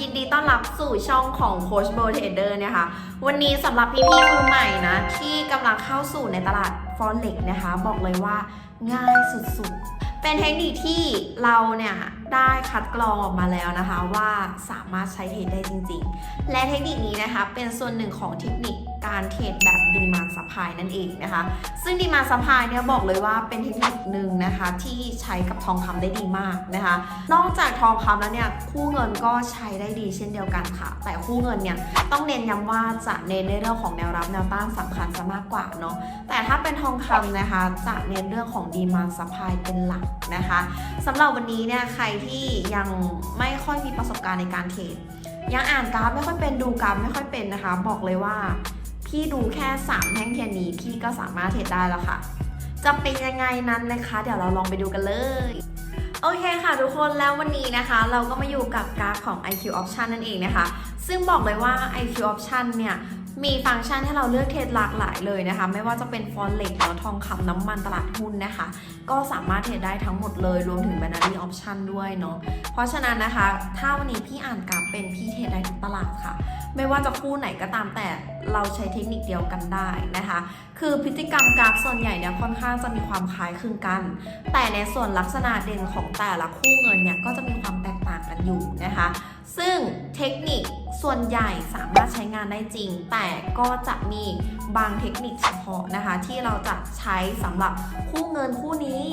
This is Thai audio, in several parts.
ยินดีต้อนรับสู่ช่องของโคชโบเทเดอร์นะคะ วันนี้สำหรับพี่ๆมือใหม่นะ ที่กำลังเข้าสู่ในตลาดฟอนเล็กนะคะ บอกเลยว่าง่ายสุดๆ เป็นเทคนิคที่เราเนี่ยได้คัดกรองออกมาแล้วนะคะ ว่าสามารถใช้เทรดได้จริง ๆ และเทคนิคนี้นะคะเป็นส่วนหนึ่งของเทคนิค การเทรดแบบดีมาซัพพลายนั่นเองนะคะ ซึ่งดีมาซัพพลายเนี่ยบอกเลยว่าเป็นเทคนิคหนึ่งนะคะที่ใช้กับทองคำได้ดีมากนะคะ นอกจากทองคำแล้วเนี่ยคู่เงินก็ใช้ได้ดีเช่นเดียวกันค่ะ แต่คู่เงินเนี่ยต้องเน้นย้ำว่าจะเน้นในเรื่องของแนวรับแนวต้านสำคัญซะมากกว่าเนาะแต่ถ้าเป็นทองคำนะคะจะเน้นเรื่องของดีมาซัพพลายเป็นหลักนะคะสำหรับวันนี้เนี่ยใครที่ยังไม่ค่อยมีประสบการณ์ในการเทรดยังอ่านกราฟไม่ค่อยเป็นดูกราฟไม่ค่อยเป็นนะคะ บอกเลยว่า พี่ดูแค่ 3 แท่งเทียนนี้พี่ก็สามารถเทรดได้แล้วค่ะ จะเป็นยังไงนั้นนะคะ เดี๋ยวเราลองไปดูกันเลยโอเคค่ะทุกคนแล้ววันนี้นะคะ เราก็มาอยู่กับกราฟของ IQ Option นั่นเองนะคะ ซึ่งบอกเลยว่า IQ Option เนี่ยมีฟังก์ชันให้เราเลือกเทรดหลากหลายเลยนะคะ ไม่ว่าจะเป็นฟอนเล็กหรือทองคำน้ำมันตลาดหุ้นนะคะ ก็สามารถเทรดได้ทั้งหมดเลย รวมถึง binary option ด้วยเนาะเพราะฉะนั้นนะคะ ถ้าวันนี้พี่อ่านกราฟเป็นพี่เทรดได้ทุกตลาดค่ะ ไม่ว่าจะคู่ไหนก็ตามแต่ เราใช้เทคนิคเดียวกันได้นะคะ คือพฤติกรรมกราฟส่วนใหญ่เนี่ยค่อนข้างจะมีความคล้ายคลึงกัน แต่ในส่วนลักษณะเด่นของแต่ละคู่เงินเนี่ยก็จะมีความแตกต่างกันอยู่นะคะ ซึ่งเทคนิคส่วนใหญ่สามารถใช้งานได้จริง แต่ก็จะมีบางเทคนิคเฉพาะนะคะ ที่เราจะใช้สำหรับคู่เงินคู่นี้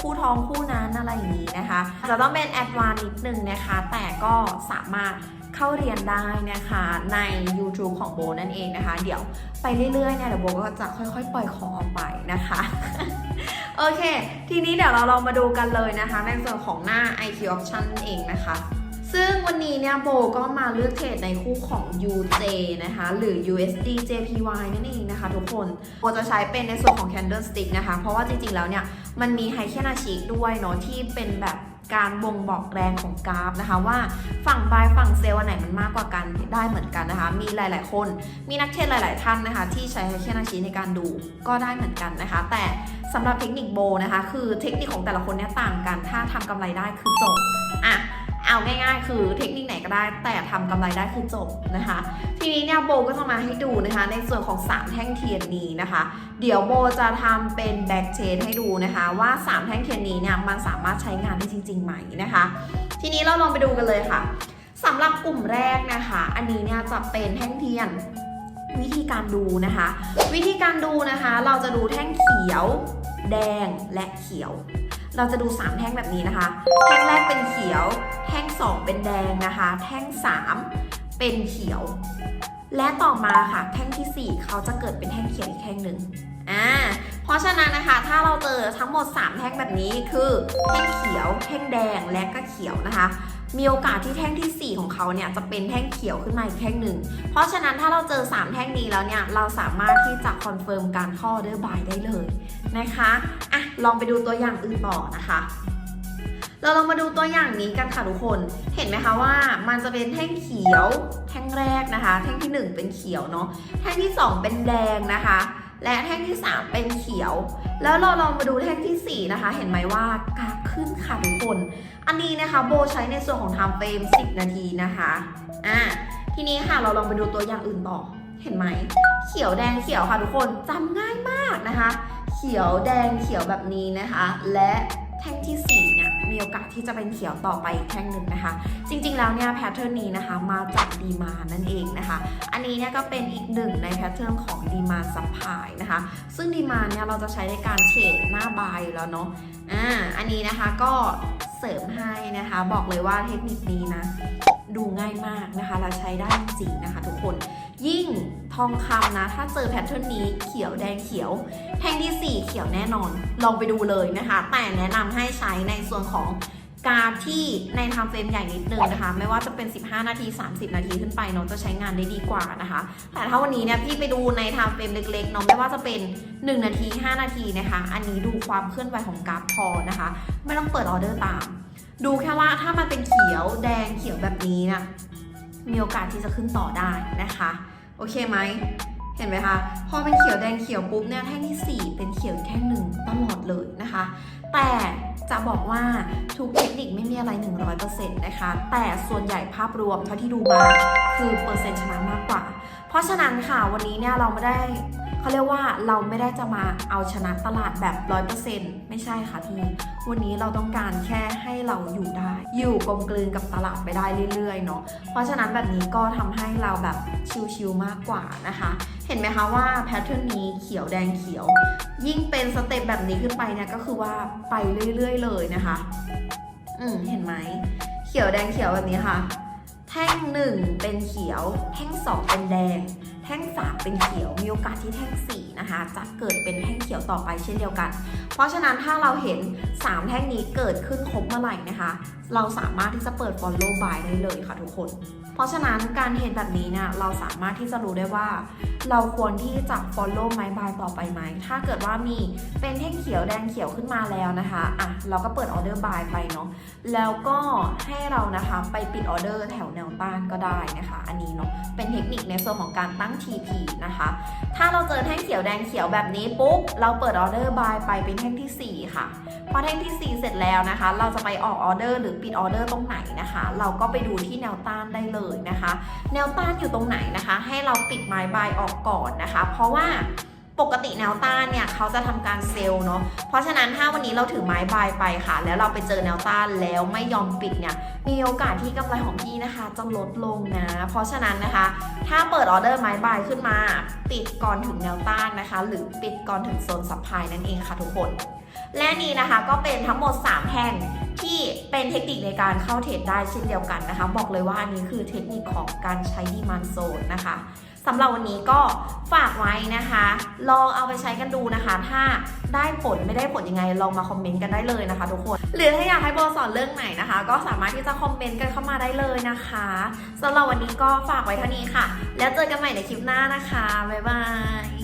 คู่ทองคู่นั้นอะไรอย่างนี้นะคะ จะต้องเป็นแอดวานนิดนึงนะคะ แต่ก็สามารถ เข้าเรียนได้นะคะใน YouTube ของโบนั่นเองนะคะ เดี๋ยวไปเรื่อยๆเนี่ยเดี๋ยวโบก็จะค่อยๆ ปล่อยของออกไปนะคะ โอเค ทีนี้เดี๋ยวเราลองมาดูกันเลยนะคะ ในส่วนของหน้า IQ Option นั่นเองนะคะซึ่งวันนี้เนี่ยโบก็มาเลือกเทรดในคู่ของ UJ นะคะ หรือ USD JPY นั่นเองนะคะทุกคนโบจะใช้เป็นในส่วนของ Candlestick นะคะ เพราะว่าจริงๆแล้วเนี่ย มันมีไฮแคนาชิกด้วยเนาะที่เป็นแบบ การบ่งบอกแรงของกราฟนะคะว่าฝั่งบายฝั่งเซลล์อันไหนมันมากกว่ากันได้เหมือนกันนะคะ มีหลาย ๆ คน มีนักเทรดหลาย ๆ ท่านนะคะ ที่ใช้ไฮแคนาชิในการดูก็ได้เหมือนกันนะคะ แต่สำหรับเทคนิคโบนะคะ คือเทคนิคของแต่ละคนเนี่ยต่างกัน ถ้าทำกำไรได้คือจบอะ เอาง่ายๆ คือเทคนิคไหนก็ได้ แต่ทำกำไรได้คือจบนะคะ ทีนี้เนี่ยโบก็จะมาให้ดูนะคะ ในส่วนของ 3 แท่งเทียนนี้นะคะ เดี๋ยวโบจะทำเป็นแบ็กเชนให้ดูนะคะว่า 3 แท่งเทียนนี้เนี่ยมันสามารถใช้งานได้จริง ๆ ไหมนะคะ ทีนี้เราลองไปดูกันเลยค่ะสำหรับกลุ่มแรกนะคะ อันนี้เนี่ยจะเป็นแท่งเทียนวิธีการดูนะคะ วิธีการดูนะคะ เราจะดูแท่งเขียว แดงและเขียว เราจะดู 3 แท่งแบบนี้นะคะ แท่งแรกเป็นเขียว ท่ง 2 เป็นแดงนะคะ แท่ง 3 เป็นเขียว และต่อมาค่ะแท่งทีสี่ 4 เขาจะเกิดเป็นแท่งเขียวอีกแท่งหนึ่งอ่าเพราะฉะนั้นนะคะถ้าเราเจอทั้งหมด 3 แท่งแบบนี้คือแท่งเขียวแท่งแดงและก็เขียวนะคะมีโอกาสที่แท่งทีสี่4 ของเขาเนี่ยจะเป็นแท่งเขียวขึ้นมาอีกแท่งหนึ่ง เพราะฉะนั้นถ้าเราเจอ 3 แท่งนี้แล้วเนี่ยเราสามารถที่จะคอนเฟิร์มการข้ออเดอร์บายได้เลยนะคะ อะลองไปดูตัวอย่างอื่นต่อนะคะ เราลองมาดูตัวอย่างนี้กันค่ะทุกคน เห็นไหมคะว่ามันจะเป็นแท่งเขียว แท่งแรกนะคะ แท่งที่ 1 เป็นเขียวเนาะ แท่งที่ 2 เป็นแดงนะคะ และแท่งที่ 3 เป็นเขียว แล้วเราลองมาดูแท่งทีสี่ 4 นะคะ เห็นไหมว่ากราฟขึ้นค่ะทุกคน อันนี้นะคะโบใช้ในส่วนของ time frame 10 นาทีนะคะ อ่า ทีนี้ค่ะเราลองไปดูตัวอย่างอื่นต่อ เห็นไหม เขียวแดงเขียวค่ะทุกคนจำง่ายมากนะคะ เขียวแดงเขียวแบบนี้นะคะ และแท่งที่4เนี่ย มีโอกาสที่จะเป็นเขียวต่อไปอีกแท่งหนึ่งนะคะ จริงๆแล้วเนี่ยแพทเทิร์นนี้นะคะมาจากดีมานั่นเองนะคะ อันนี้เนี่ยก็เป็นอีกหนึ่งในแพทเทิร์นของดีมาซัพพลายนะคะ ซึ่งดีมาเนี่ยเราจะใช้ในการเทรดหน้าบายแล้วเนาะอ่าอันนี้นะคะก็ สริมให้นะคะ บอกเลยว่าเทคนิคนี้นะ ดูง่ายมากนะคะเราใช้ได้จริงนะคะ ทุกคนยิ่งทองคำนะ ถ้าเจอแพทเทิร์นนี้เขียวแดงเขียว แท่งที่ 4 เขียวแน่นอน ลองไปดูเลยนะคะ แต่แนะนำให้ใช้ในส่วนของ การที่ในไทม์เฟรมใหญ่นิดนึงนะคะ ไม่ว่าจะเป็น 15 นาที 30 นาทีขึ้นไปเนาะจะใช้งานได้ดีกว่านะคะ แต่ถ้าวันนี้เนี่ยพี่ไปดูในไทม์เฟรมเล็กๆเนาะไม่ว่าจะเป็น 1 นาที 5 นาทีนะคะ อันนี้ดูความเคลื่อนไหวของกราฟพอนะคะ ไม่ต้องเปิดออเดอร์ตาม ดูแค่ว่าถ้ามันเป็นเขียวแดงเขียวแบบนี้นะมีโอกาสที่จะขึ้นต่อได้นะคะ โอเคไหมเห็นไหมคะ พอเป็นเขียวแดงเขียวปุ๊บเนี่ยแท่งที่ 4 เป็นเขียวแท่งหนึ่งตลอดเลยนะคะ แต่ จะบอกว่าทุกเทคนิคไม่มีอะไร 100%นะคะ แต่ส่วนใหญ่ภาพรวมเท่าที่ดูมาคือเปอร์เซ็นต์ชนะมากกว่า เพราะฉะนั้นค่ะวันนี้เนี่ยเราไม่ได้ เขาเรียกว่าเราไม่ได้จะมาเอาชนะตลาดแบบ100%ไม่ใช่ค่ะพี่ วันนี้เราต้องการแค่ให้เราอยู่ได้ อยู่กลมกลืนกับตลาดไปได้เรื่อยๆเนาะ เพราะฉะนั้นแบบนี้ก็ทำให้เราแบบชิลๆมากกว่านะคะ เห็นไหมคะว่าแพทเทิร์นนี้เขียวแดงเขียว ยิ่งเป็นสเต็ปแบบนี้ขึ้นไปเนี่ยก็คือว่าไปเรื่อย ๆ เลยนะคะ อืมเห็นไหม เขียวแดงเขียวแบบนี้ค่ะ แท่งหนึ่งเป็นเขียว แท่งสองเป็นแดง แท่งสามเป็นเขียว มีโอกาสที่แท่งสี่นะคะ จะเกิดเป็นแท่งเขียวต่อไปเช่นเดียวกัน เพราะฉะนั้นถ้าเราเห็น 3 แท่งนี้เกิดขึ้นครบเมื่อไหร่นะคะ เราสามารถที่จะเปิด follow buy ได้เลยค่ะทุกคน เพราะฉะนั้นการเห็นแบบนี้เนี่ยเราสามารถที่จะรู้ได้ว่า เราควรที่จะ follow ไม้บายต่อไปไหม ถ้าเกิดว่ามีเป็นแท่งเขียวแดงเขียวขึ้นมาแล้วนะคะอะเราก็เปิดออเดอร์บายไปเนาะแล้วก็ให้เรานะคะไปปิดออเดอร์แถวแนวต้านก็ได้นะคะ อันนี้เนาะเป็นเทคนิคในส่วนของการตั้ง TP นะคะ ถ้าเราเจอแท่งเขียวแดงเขียวแบบนี้ปุ๊บ เราเปิดออเดอร์บายไปเป็นแท่งทีสี่4 ค่ะ พอแท่งทีสี่ 4 เสร็จแล้วนะคะ เราจะไปออกออเดอร์หรือปิดออเดอร์ตรงไหนนะคะ เราก็ไปดูที่แนวต้านได้เลยนะคะ แนวต้านอยู่ตรงไหนนะคะ ให้เราปิดไม้บายออกก่อนนะคะ เพราะว่า ปกติแนวต้านเนี่ยเขาจะทำการเซลล์เนาะ เพราะฉะนั้นถ้าวันนี้เราถือไม้บายไปค่ะ แล้วเราไปเจอแนวต้านแล้วไม่ยอมปิดเนี่ย มีโอกาสที่กำไรของพี่นะคะจะลดลงนะ เพราะฉะนั้นนะคะ ถ้าเปิดออเดอร์ไม้บายขึ้นมา ปิดก่อนถึงแนวต้านนะคะ หรือปิดก่อนถึงโซนซัพพายนั่นเองค่ะทุกคน และนี่นะคะก็เป็นทั้งหมด 3 แท่ง ที่เป็นเทคนิคในการเข้าเทรดได้เช่นเดียวกันนะคะ บอกเลยว่าอันนี้คือเทคนิคของการใช้ดีมันโซนนะคะสำหรับวันนี้ก็ฝากไว้นะคะ ลองเอาไปใช้กันดูนะคะ ถ้าได้ผลไม่ได้ผลยังไง ลองมาคอมเมนต์กันได้เลยนะคะ ทุกคน หรือถ้าอยากให้โบสอนเรื่องไหนนะคะ ก็สามารถที่จะคอมเมนต์กันเข้ามาได้เลยนะคะสำหรับวันนี้ก็ฝากไว้เท่านี้ค่ะ แล้วเจอกันใหม่ในคลิปหน้านะคะบ๊ายบาย